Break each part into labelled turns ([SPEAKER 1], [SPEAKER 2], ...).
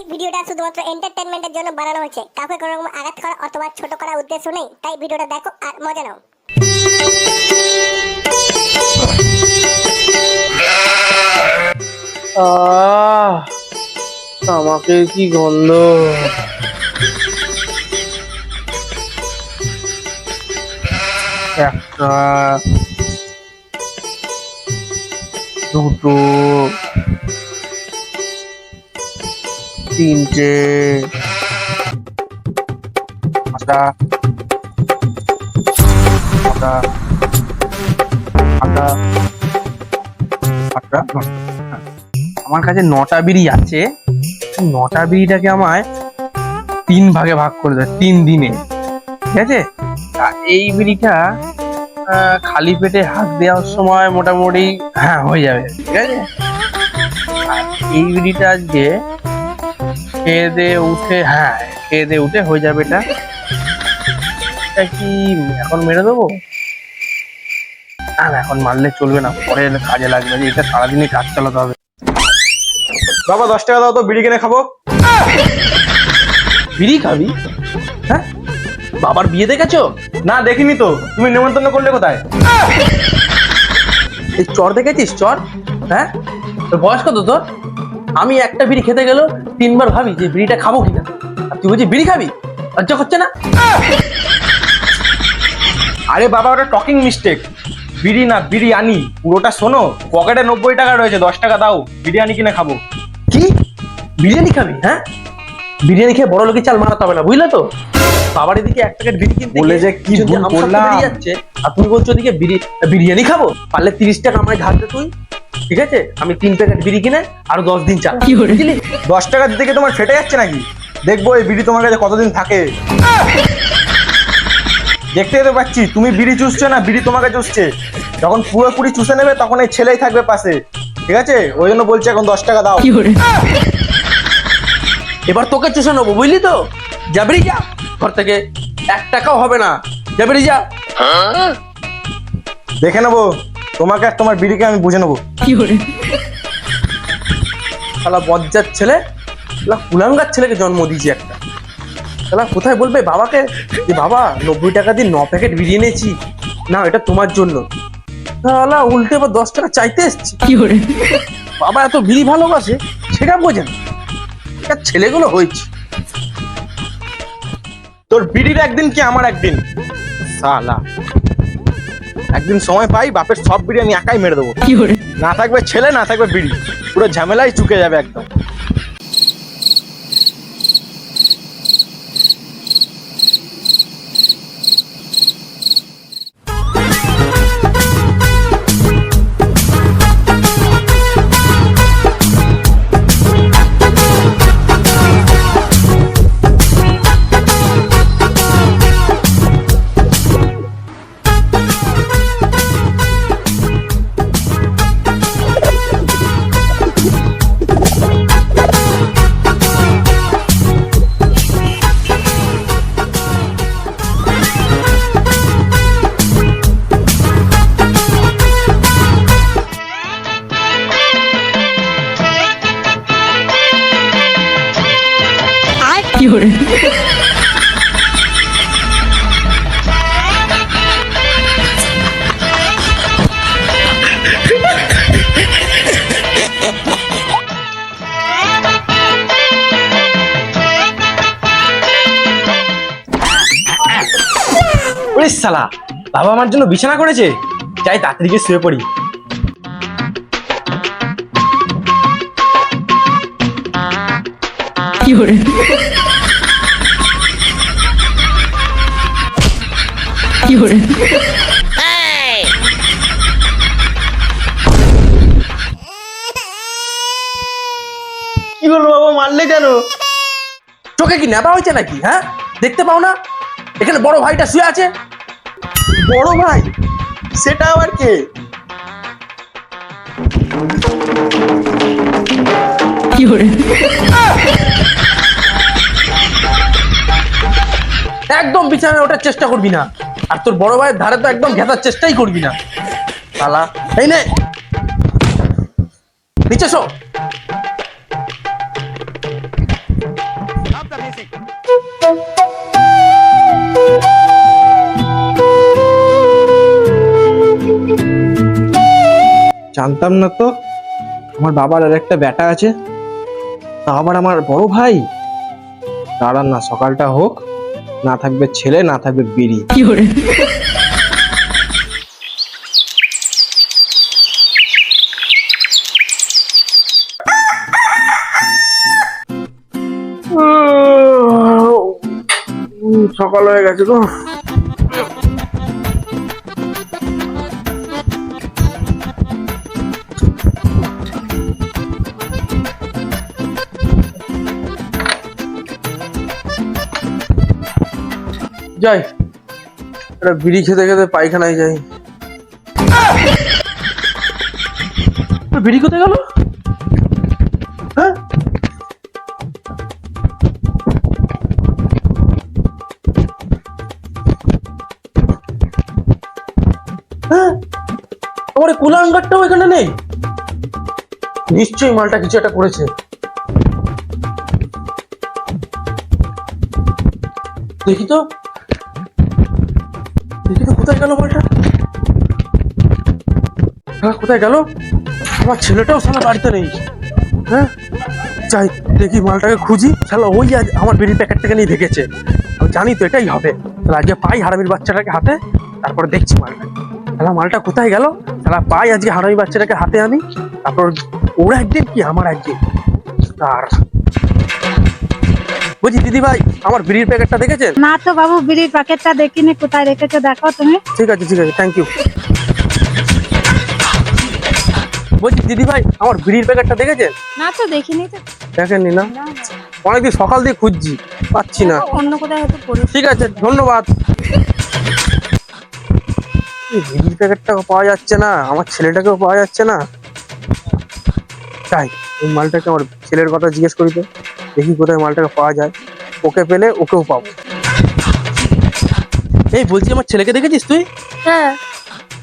[SPEAKER 1] এই ভিডিওটা শুধুমাত্র এন্টারটেনমেন্টের জন্য বানানো হয়েছে। কাউকে কোনো রকম আঘাত করা অথবা ছোট করার উদ্দেশ্য নেই, তাই ভিডিওটা দেখো আর মজা নাও।
[SPEAKER 2] আমাকে কি গন্ধ? একটা, দুটো তিনটে। আটটা আমার কাছে নটা বিড়ি আছে। নটা বিড়িটাকে আমায় তিন ভাগে ভাগ করে দেয়, তিন দিনে। ঠিক আছে? এই বিড়িটা খালি পেটে হাত দেওয়ার সময় মোটামুটি হ্যাঁ হয়ে যাবে। ঠিক আছে? এই বিড়িটা আজকে খেয়ে দিয়ে উঠে হ্যাঁ খেয়ে দিয়ে উঠে হয়ে যাবে এটা। এটা কি এখন মেরে দেবো? না এখন মারলে চলবে না পরে কাজে লাগবে এটা সারাদিনই কাজ চালাতে হবে।
[SPEAKER 3] বাবা দশ টাকা দাও তো বিড়ি কিনে খাব।
[SPEAKER 2] বিড়ি খাবি? হ্যাঁ? বাবার বিয়ে দেখেছ?
[SPEAKER 3] না দেখিনি তো। তুমি নেমন্তন্ন করলে কোথায়?
[SPEAKER 2] এই চর দেখেছিস চর? হ্যাঁ? তোর বয়স কত তোর? আমি একটা বিড়ি খেতে গেলেও তিনবার ভাবি যে বিড়িটা খাব কিনা। আর তুই বলছিস বিড়ি খাবি? লজ্জা হচ্ছে না?
[SPEAKER 3] আরে বাবা ওটা টকিং মিস্টেক। বিড়ি না বিরিয়ানি। পুরোটা শোনো পকেটে নব্বই টাকা রয়েছে দশ টাকা দাও। বিরিয়ানি কিনে খাব।
[SPEAKER 2] কি? বিরিয়ানি খাবি? হ্যাঁ? বিরিয়ানি খেয়ে বড় লোকের চাল মারাতে হবে না বুঝলে তো? বাবার এদিকে এক প্যাকেট বিড়ি কিনতে
[SPEAKER 3] বলে যে কি ভুল করলাম।
[SPEAKER 2] যাচ্ছে আর তুমি বলছো ওদিকে বিরিয়ানি খাব? পারলে তিরিশ টাকা আমায় ধার দে তুই। ঠিক আছে? আমি তিন প্যাকেট বিড়ি কিনে আরও দশ দিন চা বুঝলি?
[SPEAKER 3] দশ টাকা দিকে তোমার ফেটে যাচ্ছে নাকি? দেখব এই বিড়ি তোমার কাছে কতদিন থাকে। দেখতে তো পাচ্ছি তুমি বিড়ি চুষছো না বিড়ি তোমাকে চুষছে। যখন পুরোপুরি চুষে নেবে তখন এই ছেলেই থাকবে পাশে। ঠিক আছে? ওই জন্য বলছি এখন দশ টাকা দাও।
[SPEAKER 2] এবার তোকে চুষে নেব বুঝলি তো? যাবি যা। ঘর থেকে এক টাকাও হবে না। যাবি যা।
[SPEAKER 3] দেখে নেব। তোমাকে আর তোমার বিড়িকে আমি বুঝে নেব। কি করে?
[SPEAKER 2] শালা বজ্জার ছেলে শালা কুলাঙ্গার ছেলেকে জন্ম দিয়েছি একটা। শালা কোথায় বলবে বাবাকে? যে বাবা নব্বই টাকা দিয়ে ন প্যাকেট বিরিয়ে এনেছি। না এটা তোমার জন্য। শালা উল্টে এবার দশ টাকা চাইতে এসছি। কি করে? বাবা এত বিড়ি ভালোবাসে সেটা বোঝে না। এটা ছেলেগুলো হয়েছে।
[SPEAKER 3] তোর বিড়ির একদিন কি আমার একদিন? সালা একদিন সময় পাই বাপের সব বিড়ি আমি একাই মেরে দেবো। না থাকবে ছেলে না থাকবে বিড়ি। পুরো ঝামেলাই চুকে যাবে একদম। সালা বাবা আমার জন্য বিছানা করেছে। যাই তাড়াতাড়ি গিয়ে শুয়ে পড়ি।
[SPEAKER 2] কি বলব বাবা মারলে কেন? চোখে কি নেতা হয়েছে নাকি হ্যাঁ? দেখতে পাও না? এখানে বড় ভাইটা শুয়ে আছে।
[SPEAKER 3] বড় ভাই? সেটা আবার কে?
[SPEAKER 2] একদম বিছানায় ওঠার চেষ্টা করবি না। আর তোর বড় ভাইয়ের ধারে তো একদম ঘেঁচার চেষ্টাই করবি না। তালা এই নে। নিচে শো
[SPEAKER 3] জানতাম না তো, আমার বাবার আর একটা ব্যাটা আছে। তা আবার আমার বড় ভাই? দাঁড়ান না, সকালটা হোক। না থাকবে ছেলে না থাকবে বিড়ি।
[SPEAKER 2] করে? সকাল হয়ে গেছে তো যাই। একটা বিড়ি খেতে খেতে পায়খানায় যাই। বিড়ি কোথায় গেল? হ্যাঁ? হ্যাঁ? আমার কুলাঙ্গারটাও এখানে নেই? নিশ্চয়ই মালটা কিছু একটা করেছে। দেখি তো। দেখি কোথায় গেল মালটা হ্যাঁ কোথায় গেল? আমার ছেলেটাও সালা বাড়িতে নেই। হ্যাঁ? যাই, দেখি মালটাকে খুঁজি। শালা, ওই আজ আমার বিড়ির প্যাকেটটাকে নিয়ে দেখেছে আমি জানি তো এটাই হবে। তাহলে আজকে পাই হারামির বাচ্চাটাকে হাতে, তারপরে দেখছি মালটা। শালা, মালটা কোথায় গেল? শালা, পাই আজকে হারামি বাচ্চাটাকে হাতে আনি। তারপর ওর একদিন কি? আমার একদিন। আর বলছি দিদি ভাই আমার বিড়ির প্যাকেটটা দেখেছেন?
[SPEAKER 4] না তো বাবু বিড়ির প্যাকেটটা দেখিনি কোথায় রেখেছো দেখো তুমি।
[SPEAKER 2] ঠিক আছে ঠিক আছে থ্যাংক ইউ বলছি দিদি ভাই আমার বিড়ির প্যাকেটটা দেখেছেন?
[SPEAKER 4] না তো দেখিনি তো।
[SPEAKER 2] দেখেননি না? অনেকদিন সকাল দিয়ে খুঁজছি পাচ্ছি না।
[SPEAKER 4] অন্য কোথায় হয়তো পড়ে
[SPEAKER 2] ঠিক আছে ধন্যবাদ। বিড়ির প্যাকেটটাও পাওয়া যাচ্ছে না আমার ছেলেটাকেও পাওয়া যাচ্ছে না। তাই এই মালটাকে আমার ছেলের কথা জিজ্ঞেস করি তো। দেখি কোথায় মালটাকে পাওয়া যায়। ওকে পেলে ওকেও পাবো। এই বলছি আমার ছেলেকে দেখেছিস তুই?
[SPEAKER 5] হ্যাঁ।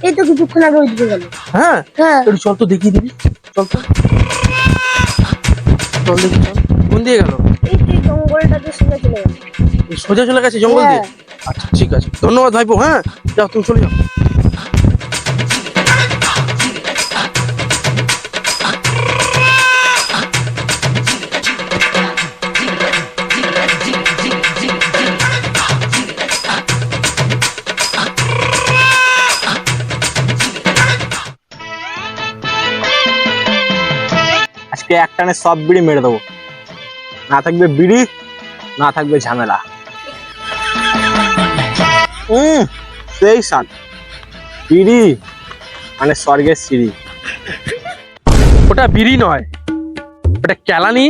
[SPEAKER 5] এই তো কিছুক্ষণ আগে ওইদিকে গেল।
[SPEAKER 2] হ্যাঁ?
[SPEAKER 5] হ্যাঁ।
[SPEAKER 2] একটু চল তো দেখিয়ে দিবি। চল তো। চল দেখি চল। কোন দিয়ে গেল?
[SPEAKER 5] এই যে জঙ্গলটাতে শুনে চলে
[SPEAKER 2] সোজা চলে গেছে জঙ্গল দিয়ে?
[SPEAKER 5] হ্যাঁ।
[SPEAKER 2] আচ্ছা ঠিক আছে। ধন্যবাদ ভাইপো হ্যাঁ? যাও তুমি চলে যাও।
[SPEAKER 3] আজকে একটানে সব বিড়ি মেরে দেবো। না থাকবে বিড়ি, না থাকবে ঝামেলা। হুম সেই সাত বিড়ি মানে স্বর্গের সিঁড়ি।
[SPEAKER 2] ওটা বিড়ি নয়, ওটা ক্যালানি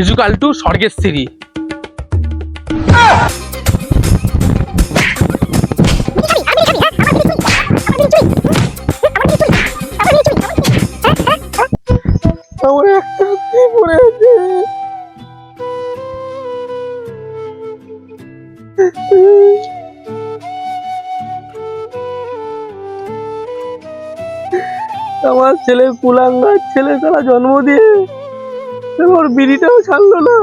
[SPEAKER 2] ইজুকাল টু স্বর্গের সিঁড়ি। আমার ছেলে কুলাঙ্গার ছেলে তারা জন্ম দিয়ে ওর বিড়িটাও ছাড়লো না।